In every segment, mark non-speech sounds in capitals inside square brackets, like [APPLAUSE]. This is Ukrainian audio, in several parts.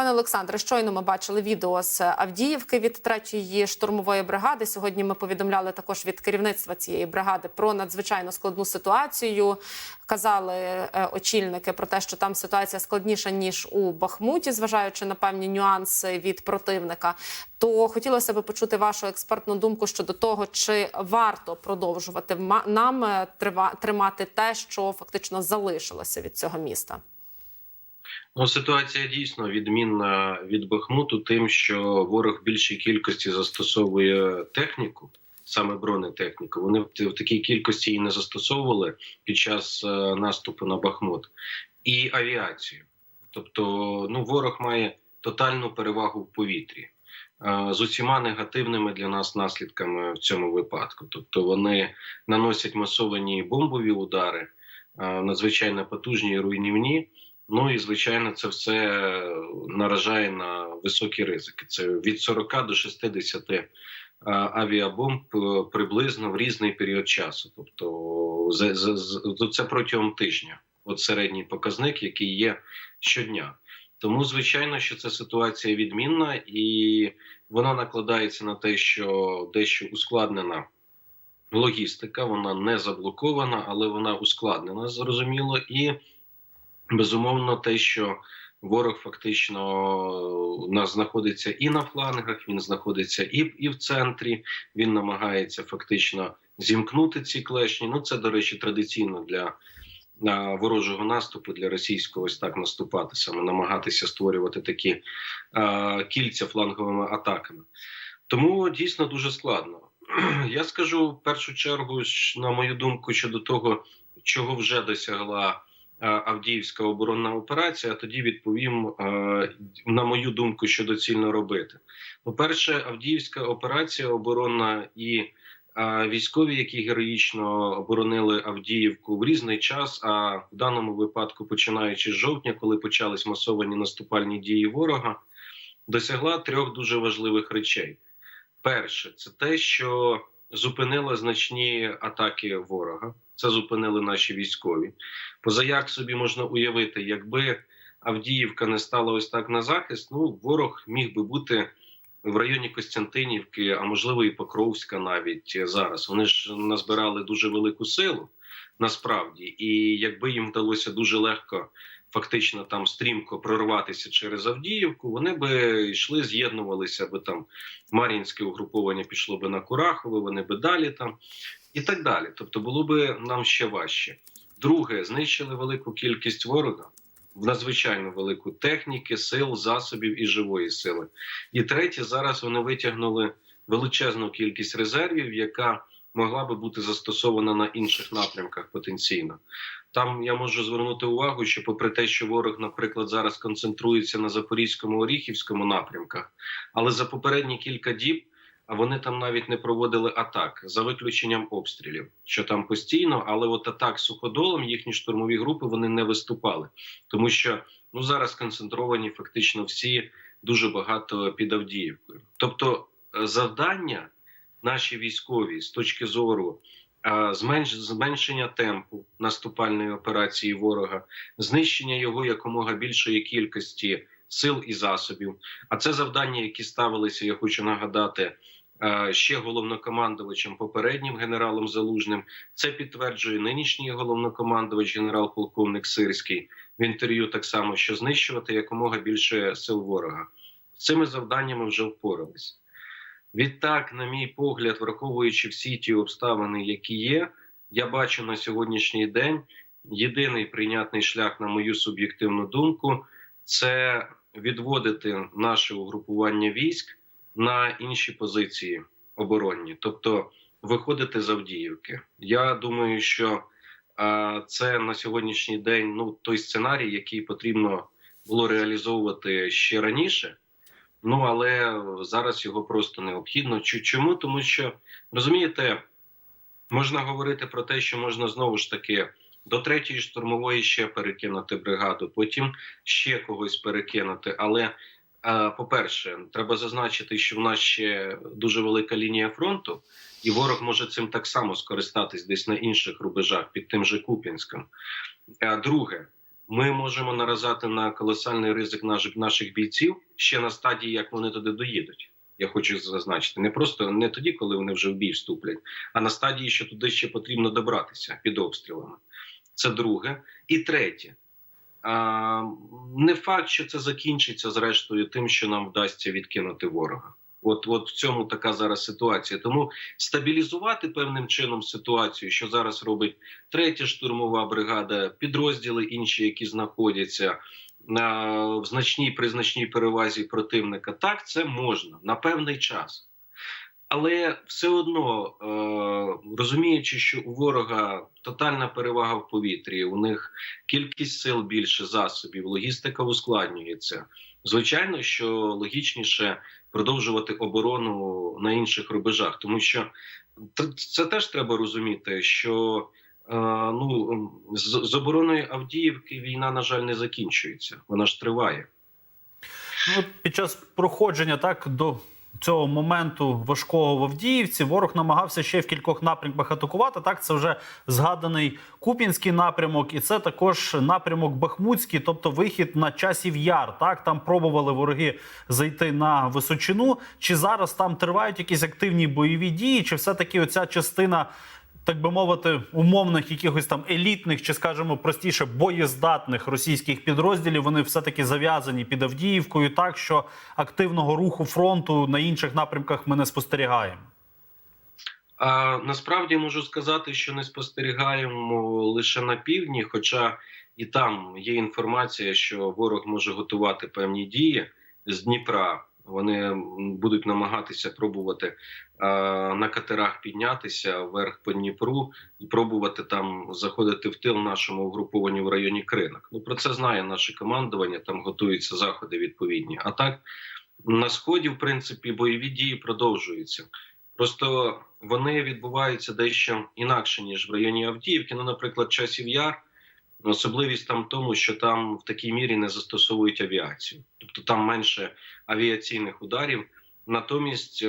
Пане Олександре, щойно ми бачили відео з Авдіївки від третьої штурмової бригади. Сьогодні ми повідомляли також від керівництва цієї бригади про надзвичайно складну ситуацію. Казали е, очільники про те, що там ситуація складніша ніж у Бахмуті, зважаючи на певні нюанси від противника. То хотілося б почути вашу експертну думку щодо того, чи варто продовжувати нам е, тримати те, що фактично залишилося від цього міста. Ну, ситуація дійсно відмінна від Бахмуту, тим, що ворог в більшій кількості застосовує техніку, саме бронетехніку. Вони в, такій кількості її не застосовували під час е, наступу на Бахмут і авіацію. Тобто, ну ворог має тотальну перевагу в повітрі. е, З усіма негативними для нас наслідками в цьому випадку. Тобто вони наносять масовані бомбові удари, е, надзвичайно потужні і руйнівні. Ну і звичайно, це все е, наражає на високі ризики. Це від 40 до 60 е, авіабомб е, приблизно в різний період часу. Тобто, це протягом тижня. От середній показник, який є щодня. Тому, звичайно, що це ситуація відмінна, і вона накладається на те, що дещо ускладнена логістика, вона не заблокована, але вона ускладнена, зрозуміло. І безумовно, те, що ворог фактично у нас знаходиться і на флангах, він знаходиться і, і в центрі. Він намагається фактично зімкнути ці клешні. Ну це до речі, традиційно для ворожого наступу для російського ось так наступати, саме намагатися створювати такі а, кільця фланговими атаками. Тому дійсно дуже складно. [CLEARS THROAT] Я скажу в першу чергу, на мою думку, щодо того, чого вже досягла е, Авдіївська оборонна операція. Тоді відповім е, на мою думку, що доцільно робити. По-перше, Авдіївська операція оборонна і е, військові, які героїчно оборонили Авдіївку в різний час. А в даному випадку, починаючи з жовтня, коли почались масовані наступальні дії ворога, досягла трьох дуже важливих речей. Перше, це те, що зупинила значні атаки ворога. Це зупинили наші військові. Позаяк собі можна уявити, якби Авдіївка не стала ось так на захист, ну ворог міг би бути в районі Костянтинівки, а можливо і Покровська навіть зараз. Вони ж назбирали дуже велику силу насправді, і якби їм вдалося дуже легко. Фактично там стрімко прорватися через Авдіївку, вони би йшли, з'єднувалися би там. Мар'їнське угруповання пішло би на Курахове, вони би далі там і так далі. Тобто було би нам ще важче. Друге, знищили велику кількість ворога, в надзвичайно велику техніки, сил, засобів і живої сили. І третє, зараз вони витягнули величезну кількість резервів, яка могла би бути застосована на інших напрямках потенційно. Там я можу звернути увагу, що, попри те, що ворог, наприклад, зараз концентрується на запорізькому оріхівському напрямках, але за попередні кілька діб вони там навіть не проводили атак за виключенням обстрілів, що там постійно, але от атак суходолом їхні штурмові групи вони не виступали, тому що ну зараз концентровані фактично всі дуже багато під Авдіївкою. Тобто, е, завдання наші військові з точки зору зменшення темпу наступальної операції ворога, знищення його якомога більшої кількості сил і засобів. А це завдання, які ставилися, я хочу нагадати. е, Ще головнокомандувачем попереднім генералом Залужним це підтверджує нинішній головнокомандувач, генерал-полковник Сирський в інтерв'ю. Так само, що знищувати якомога більше сил ворога. З цими завданнями вже впоралися. Відтак, на мій погляд, враховуючи всі ті обставини, які є, я бачу на сьогоднішній день єдиний прийнятний шлях, на мою суб'єктивну думку, це відводити наше угрупування військ на інші позиції оборонні, тобто виходити з Авдіївки. Я думаю, що це на сьогоднішній день ну той сценарій, який потрібно було реалізовувати ще раніше. Ну але зараз його просто необхідно. Чому? Тому що розумієте, можна говорити про те, що можна знову ж таки до третьої штурмової ще перекинути бригаду, потім ще когось перекинути. Але е, по-перше, треба зазначити, що в нас ще дуже велика лінія фронту, і ворог може цим так само скористатись десь на інших рубежах під тим же Куп'янськом. А друге, ми можемо наразати на колосальний ризик наших наших бійців ще на стадії, як вони туди доїдуть. Я хочу зазначити, не просто не тоді, коли вони вже в бій вступлять, а на стадії, що туди ще потрібно добратися під обстрілами. Це друге. І третє. Не факт, що це закінчиться зрештою тим, що нам вдасться відкинути ворога. От, от в цьому така зараз ситуація. Тому стабілізувати певним чином ситуацію, що зараз робить третя штурмова бригада, підрозділи інші, які знаходяться на в значній при значній перевазі противника. Так, це можна на певний час. Але все одно е, розуміючи, що у ворога тотальна перевага в повітрі, у них кількість сил більше засобів, логістика ускладнюється. Звичайно, що логічніше продовжувати оборону на інших рубежах, тому що це теж треба розуміти, що е, ну з, з обороною Авдіївки війна, на жаль, не закінчується. Вона ж триває. Ну, під час проходження так до цього моменту важкого в Авдіївці ворог намагався ще в кількох напрямках атакувати. Так, це вже згаданий Куп'янський напрямок, і це також напрямок Бахмутський, тобто вихід на часів яр. Так там пробували вороги зайти на височину. Чи зараз там тривають якісь активні бойові дії? Чи все таки оця частина? Так би мовити, умовних якихось там елітних, чи скажімо простіше, боєздатних російських підрозділів, вони все таки зав'язані під Авдіївкою, так що активного руху фронту на інших напрямках ми не спостерігаємо. А насправді можу сказати, що не спостерігаємо лише на півдні, хоча і там є інформація, що ворог може готувати певні дії з Дніпра. Вони будуть намагатися пробувати на катерах піднятися вверх по Дніпру і пробувати там заходити в тил нашому угрупованню в районі Кринок. Ну про це знає наше командування. Там готуються заходи відповідні. А так на сході, в принципі, бойові дії продовжуються. Просто вони відбуваються дещо інакше ніж в районі Авдіївки. Ну, наприклад, часів яр. Особливість там в тому, що там в такій мірі не застосовують авіацію, тобто там менше авіаційних ударів. Натомість е,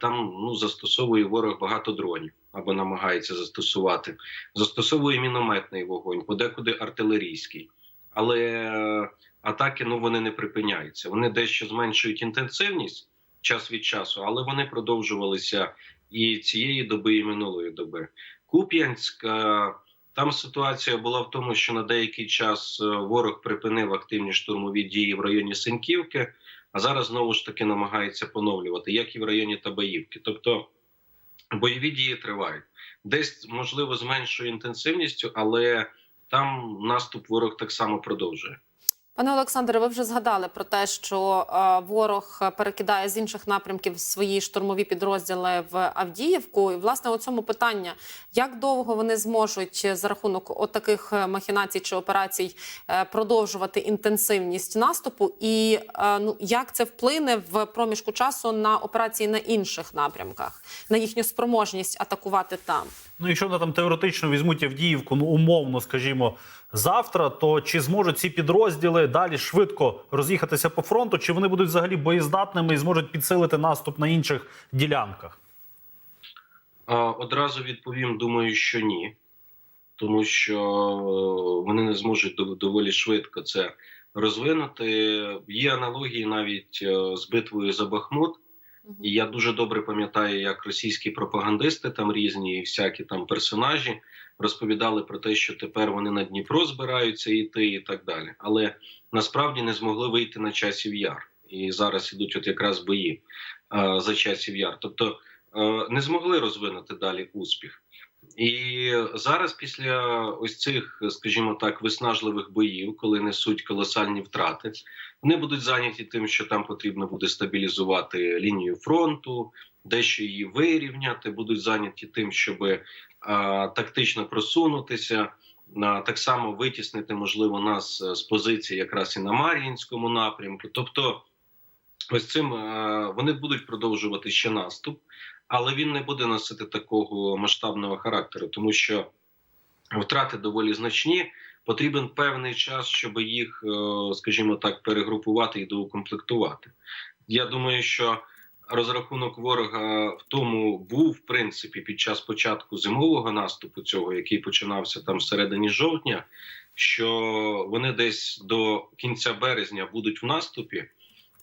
там ну застосовує ворог багато дронів або намагається застосувати. Застосовує мінометний вогонь, подекуди артилерійський, але е, атаки ну вони не припиняються. Вони дещо зменшують інтенсивність час від часу, але вони продовжувалися і цієї доби, і минулої доби. Куп'янськ. Там ситуація була в тому, що на деякий час е, ворог припинив активні штурмові дії в районі Синьківки, а зараз знову ж таки намагається поновлювати, як і в районі Табаївки. Тобто бойові дії тривають. Десь, можливо, з меншою інтенсивністю, але там наступ ворог так само продовжує. Пане Олександре, ви вже згадали про те, що е, ворог перекидає з інших напрямків свої штурмові підрозділи в Авдіївку. І власне у цьому питання: як довго вони зможуть за рахунок отаких махінацій чи операцій е, продовжувати інтенсивність наступу, і е, ну як це вплине в проміжку часу на операції на інших напрямках, на їхню спроможність атакувати там? Ну, якщо вони там теоретично візьмуть Авдіївку, ну умовно, скажімо, завтра, то чи зможуть ці підрозділи далі швидко роз'їхатися по фронту, чи вони будуть взагалі боєздатними і зможуть підсилити наступ на інших ділянках? Одразу відповім, думаю, що ні, тому що е, вони не зможуть дов- доволі швидко це розвинути. Є аналогії навіть е, з битвою за Бахмут. І я дуже добре пам'ятаю, як російські пропагандисти там різні і всякі там персонажі розповідали про те, що тепер вони на Дніпро збираються йти і так далі. Але насправді не змогли вийти на часів яр. І зараз ідуть от якраз бої е, за часів яр. Тобто е, не змогли розвинути далі успіх. І зараз, після ось цих, скажімо так, виснажливих боїв, коли несуть колосальні втрати, вони будуть зайняті тим, що там потрібно буде стабілізувати лінію фронту, дещо її вирівняти, будуть зайняті тим, щоб а, тактично просунутися. Так само витіснити, можливо, нас е, з позиції якраз і на Мар'їнському напрямку. Тобто, ось цим е, вони будуть продовжувати ще наступ, але він не буде носити такого масштабного характеру, тому що втрати доволі значні. Потрібен певний час, щоб їх, е, скажімо так, перегрупувати і доукомплектувати. Я думаю, що розрахунок ворога в тому був в принципі під час початку зимового наступу, цього який починався там всередині жовтня, що вони десь до кінця березня будуть в наступі.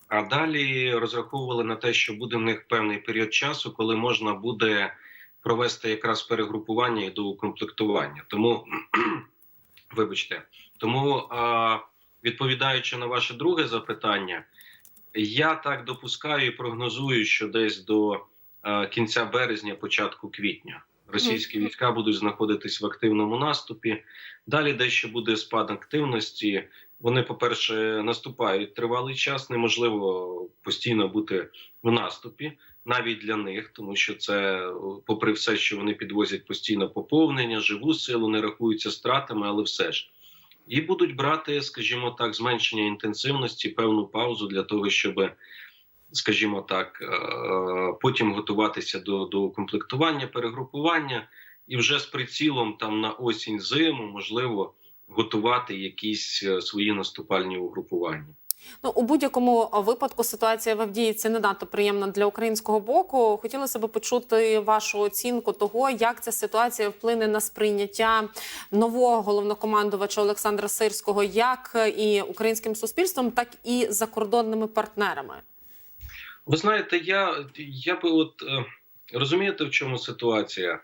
А далі розраховували на те, що буде в них певний період часу, коли можна буде провести якраз перегрупування і доукомплектування. Тому, [CLEARS THROAT] вибачте, тому відповідаючи на ваше друге запитання, я так допускаю і прогнозую, що десь до кінця березня, початку квітня, російські війська будуть знаходитись в активному наступі. Далі дещо буде спад активності. Вони, по-перше, наступають тривалий час. Неможливо постійно бути в наступі, навіть для них, тому що це, попри все, що вони підвозять постійно поповнення, живу силу, не рахуються стратами, але все ж. І будуть брати, скажімо так, зменшення інтенсивності, певну паузу для того, щоб, скажімо так, е, потім готуватися до, до комплектування, перегрупування, і вже з прицілом там на осінь зиму можливо готувати якісь е, свої наступальні угрупування. Ну у будь-якому випадку ситуація в Авдіївці не надто приємна для українського боку. Хотілося б почути вашу оцінку того, як ця ситуація вплине на сприйняття нового головнокомандувача Олександра Сирського, як і українським суспільством, так і закордонними партнерами. Ви знаєте, я, я би от е, розумієте, в чому ситуація?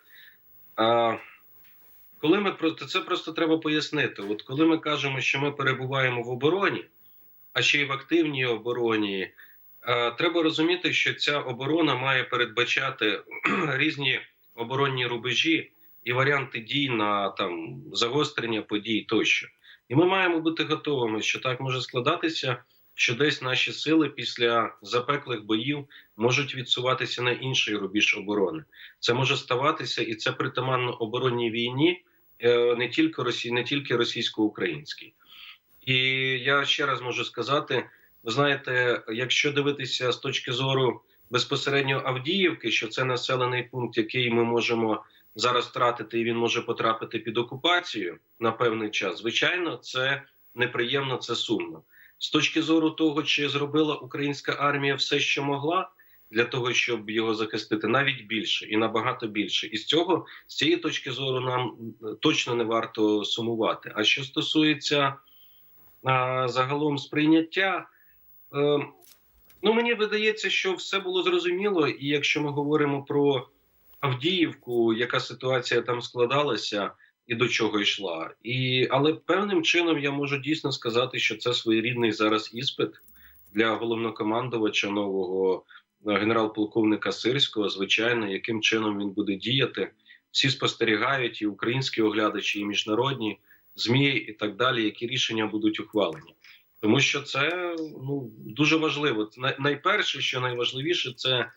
А, коли ми просто це просто треба пояснити. От коли ми кажемо, що ми перебуваємо в обороні, а ще й в активній обороні, е, треба розуміти, що ця оборона має передбачати [CLEARS THROAT] різні оборонні рубежі і варіанти дій на там загострення подій тощо. І ми маємо бути готовими, що так може складатися, що десь наші сили після запеклих боїв можуть відсуватися на інший рубіж оборони. Це може ставатися, і це притаманно оборонній війні, не тільки росі... не тільки російсько-українській. І я ще раз можу сказати: ви знаєте, якщо дивитися з точки зору безпосередньо Авдіївки, що це населений пункт, який ми можемо зараз втратити, і він може потрапити під окупацію на певний час. Звичайно, це неприємно, це сумно. З точки зору того, чи зробила українська армія все, що могла. Для того щоб його захистити навіть більше і набагато більше, і з цього з цієї точки зору нам точно не варто сумувати. А що стосується а, загалом сприйняття, е, ну мені видається, що все було зрозуміло, і якщо ми говоримо про Авдіївку, яка ситуація там складалася і до чого йшла, і але певним чином я можу дійсно сказати, що це своєрідний зараз іспит для головнокомандувача нового е, генерал-полковника Сирського, звичайно, яким чином він буде діяти. Всі спостерігають, і українські оглядачі, і міжнародні змі, і так далі, які рішення будуть ухвалені. Тому що це ну дуже важливо. Най- Найперше, що найважливіше, це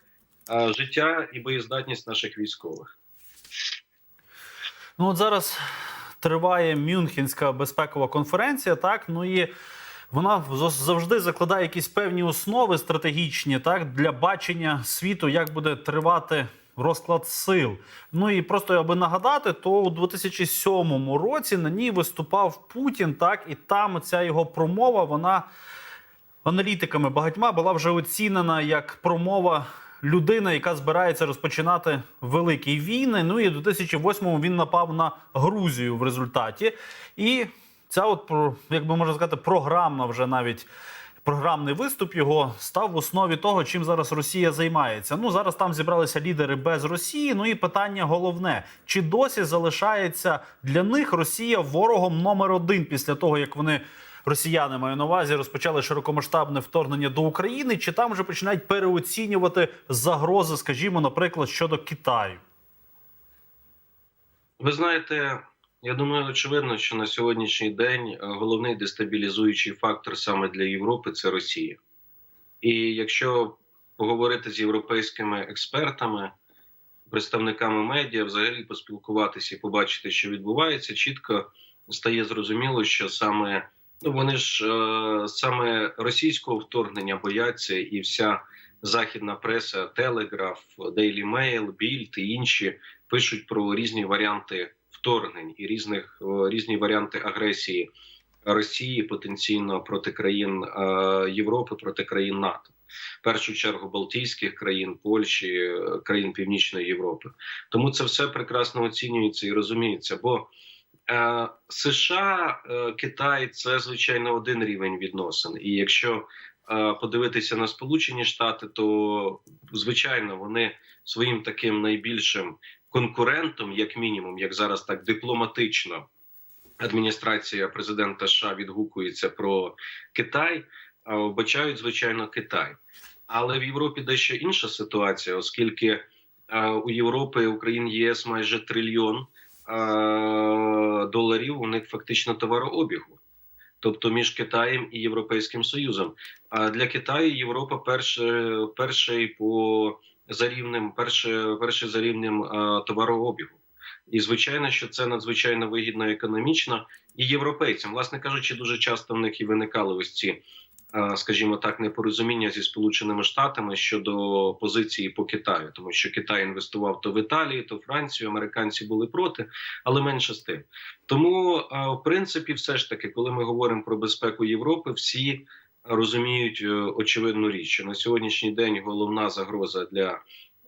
а, життя і боєздатність наших військових. Ну от зараз триває Мюнхенська безпекова конференція, так ну і вона завжди закладає якісь певні основи стратегічні, так для бачення світу, як буде тривати розклад сил. Ну і просто аби нагадати, то у 2007 році на ній виступав Путін, так і там ця його промова, вона аналітиками багатьма була вже оцінена як промова людини, яка збирається розпочинати великі війни. Ну і у 2008-му він напав на Грузію в результаті. І ця, от як би можна сказати, програмна вже навіть. Програмний виступ його став в основі того, чим зараз Росія займається. Ну зараз там зібралися лідери без Росії. Ну і питання головне: чи досі залишається для них Росія ворогом номер один після того, як вони росіяни маю на увазі розпочали широкомасштабне вторгнення до України, чи там вже починають переоцінювати загрози, скажімо, наприклад, щодо Китаю? Ви знаєте, я думаю, очевидно, що на сьогоднішній день е, головний дестабілізуючий фактор саме для Європи це Росія. І якщо поговорити з європейськими експертами, представниками медіа, взагалі поспілкуватися і побачити, що відбувається, чітко стає зрозуміло, що саме ну вони ж е, саме російського вторгнення бояться, і вся західна преса, Телеграф, Daily Mail, Bild і інші пишуть про різні варіанти вторгнень і різних е, різні варіанти агресії Росії потенційно проти країн е, Європи, проти країн НАТО. В першу чергу Балтійських країн, Польщі, е, країн Північної Європи. Тому це все прекрасно оцінюється і розуміється. Бо е, США, е, Китай це звичайно один рівень відносин. І якщо е, подивитися на Сполучені Штати, то звичайно вони своїм таким найбільшим конкурентом, як мінімум, як зараз так дипломатично адміністрація президента США відгукується про Китай, вбачають звичайно Китай. Але в Європі дещо інша ситуація, оскільки у Європи Україн ЄС майже трильйон доларів. У них фактично товарообігу. Тобто між Китаєм і Європейським Союзом. А для Китаю Європа перше, перший по за рівнем, перше, перше за рівнем е, товарообігу. І звичайно, що це надзвичайно вигідно економічно і європейцям. Власне кажучи, дуже часто в них і виникали ось ці, е, скажімо так, непорозуміння зі сполученими штатами щодо позиції по Китаю, тому що Китай інвестував то в Італії, то в Францію. Американці були проти, але менше з тим. Тому, е, в принципі, все ж таки, коли ми говоримо про безпеку Європи, всі розуміють е, очевидну річ, що на сьогоднішній день головна загроза для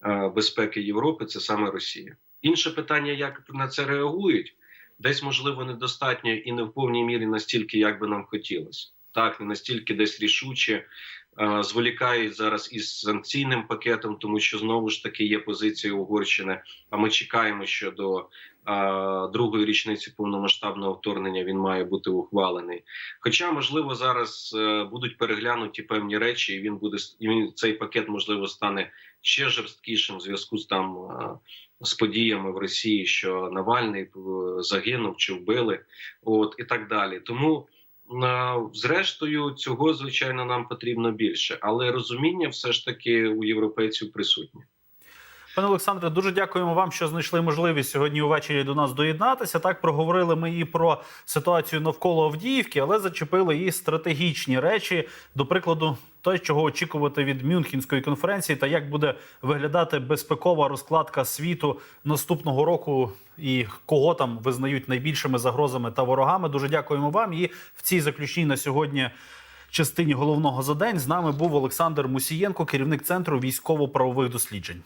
е, безпеки Європи це саме Росія. Інше питання, як на це реагують, десь можливо недостатньо і не в повній мірі настільки, як би нам хотілося. Так, не настільки десь рішуче е, зволікають зараз із санкційним пакетом, тому що знову ж таки є позиція Угорщини. А ми чекаємо, що до другої річниці повномасштабного вторгнення він має бути ухвалений. Хоча, можливо, зараз е, будуть переглянуті певні речі, і він буде і цей пакет можливо стане ще жорсткішим в зв'язку з там. е, з подіями в Росії, що Навальний е, загинув чи вбили, от і так далі. Тому зрештою цього звичайно нам потрібно більше, але розуміння все ж таки у європейців присутнє. Пане Олександре, дуже дякуємо вам, що знайшли можливість сьогодні увечері до нас доєднатися. Так проговорили ми і про ситуацію навколо Авдіївки, але зачепили і стратегічні речі. До прикладу, те, чого очікувати від Мюнхенської конференції, та як буде виглядати безпекова розкладка світу наступного року, і кого там визнають найбільшими загрозами та ворогами. Дуже дякуємо вам. І в цій заключній на сьогодні. Частині головного за день з нами був Олександр Мусієнко, керівник центру військово-правових досліджень.